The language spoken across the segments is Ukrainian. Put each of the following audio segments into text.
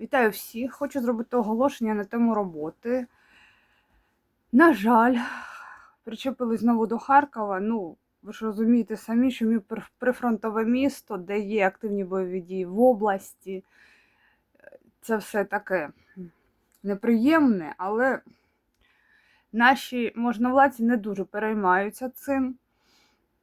Вітаю всіх! Хочу зробити оголошення на тему роботи. На жаль, причепили знову до Харкова. Ну, ви ж розумієте самі, що ми прифронтове місто, де є активні бойові дії в області. Це все таке неприємне, але наші можновладці не дуже переймаються цим.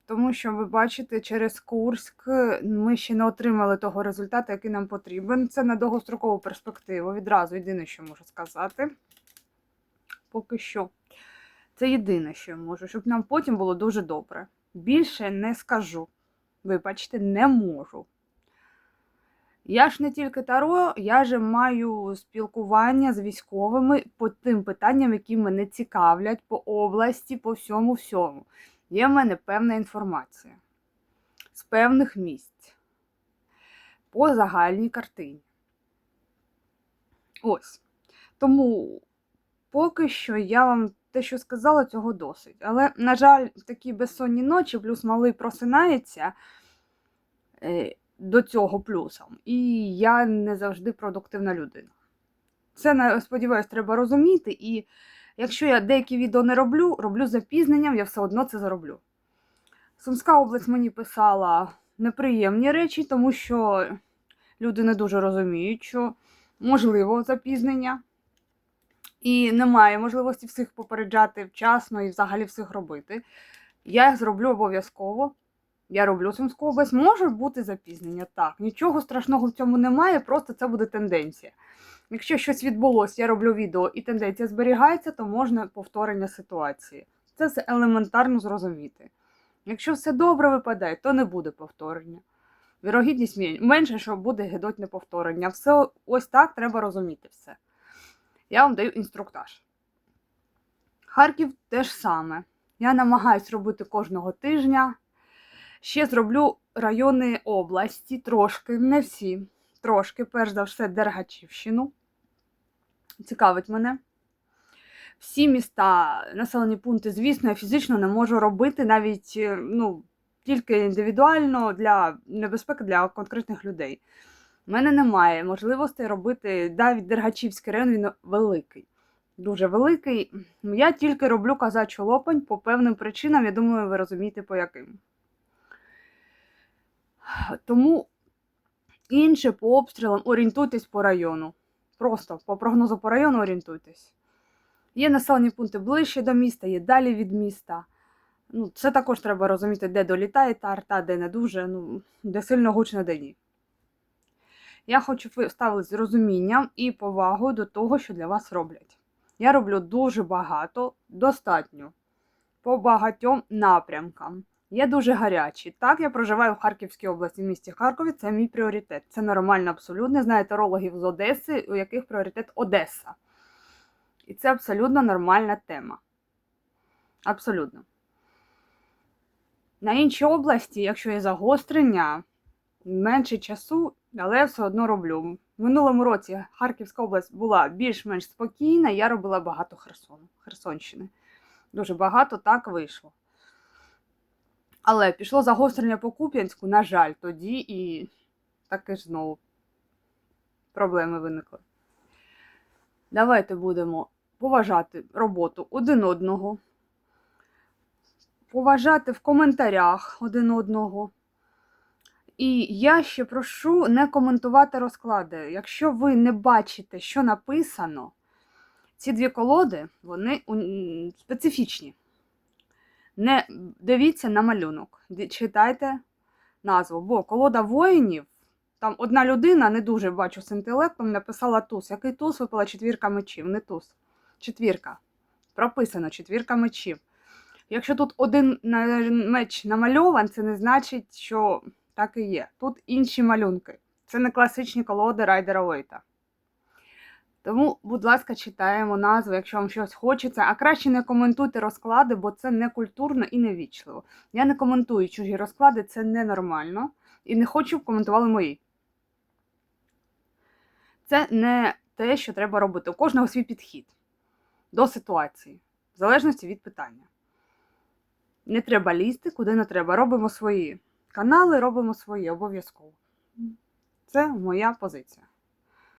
Тому що ви бачите, через Курськ ми ще не отримали того результату, який нам потрібен. Це на довгострокову перспективу. Відразу єдине, що можу сказати. Поки що. Це єдине, що я можу, щоб нам потім було дуже добре. Більше не скажу. Вибачте, не можу. Я ж не тільки таро, я ж маю спілкування з військовими по тим питанням, які мене цікавлять по області, по всьому всьому. Є в мене певна інформація з певних місць по загальній картині. Ось. Тому поки що я вам те, що сказала, цього досить. Але, на жаль, такі безсонні ночі, плюс малий просинається е, до цього плюсом. І я не завжди продуктивна людина. Це, сподіваюсь, треба розуміти. І якщо я деякі відео не роблю, роблю запізненням, я все одно це зроблю. Сумська область мені писала неприємні речі, тому що люди не дуже розуміють, що можливо запізнення. І немає можливості всіх попереджати вчасно і взагалі всіх робити. Я їх зроблю обов'язково. Я роблю Сумську область. Може бути запізнення, так. Нічого страшного в цьому немає, просто це буде тенденція. Якщо щось відбулося, я роблю відео і тенденція зберігається, то можна повторення ситуації. Це все елементарно зрозуміти. Якщо все добре випадає, то не буде повторення. Вірогідність менше, що буде гидотне повторення. Все ось так треба розуміти все. Я вам даю інструктаж. Харків теж саме. Я намагаюсь робити кожного тижня. Ще зроблю райони області, трошки, не всі. Трошки, перш за все, Дергачівщину. Цікавить мене. Всі міста, населені пункти, звісно, я фізично не можу робити навіть е, ну, тільки індивідуально для небезпеки для конкретних людей. У мене немає можливостей робити навіть Дергачівський район, він великий. Дуже великий. Я тільки роблю казачу лопань по певним причинам, я думаю, ви розумієте, по яким. Тому інше по обстрілам орієнтуйтесь по району. Просто по прогнозу по району орієнтуйтесь. Є населені пункти ближче до міста, є далі від міста. Ну, це також треба розуміти, де долітає та арта, де не дуже, ну, де сильно гучно, де ні. Я хочу, щоб ви ставились з розумінням і повагою до того, що для вас роблять. Я роблю дуже багато, достатньо, по багатьом напрямкам. Є дуже гарячі. Так, я проживаю в Харківській області, в місті Харкові, це мій пріоритет. Це нормально абсолютно. Знаю тарологів з Одеси, у яких пріоритет Одеса. І це абсолютно нормальна тема. Абсолютно. На інші області, якщо є загострення, менше часу, але я все одно роблю. В минулому році Харківська область була більш-менш спокійна, я робила багато Херсону, Херсонщини. Дуже багато так вийшло. Але пішло загострення по Куп'янську, на жаль, тоді і таки ж знову проблеми виникли. Давайте будемо поважати роботу один одного, поважати в коментарях один одного. І я ще прошу не коментувати розклади. Якщо ви не бачите, що написано, ці дві колоди, вони специфічні. Не дивіться на малюнок, читайте назву. Бо колода воїнів, там одна людина, не дуже бачу з інтелектом, написала туз. Який туз випала четвірка мечів, не туз. Четвірка. Прописано четвірка мечів. Якщо тут один меч намальован, це не значить, що так і є. Тут інші малюнки. Це не класичні колоди Райдера Вейта. Тому, будь ласка, читаємо назву, якщо вам щось хочеться. А краще не коментуйте розклади, бо це не культурно і не вічливо. Я не коментую чужі розклади, це ненормально. І не хочу, щоб коментували мої. Це не те, що треба робити. У кожного свій підхід до ситуації, в залежності від питання. Не треба лізти, куди не треба. Робимо свої канали, робимо свої обов'язково. Це моя позиція.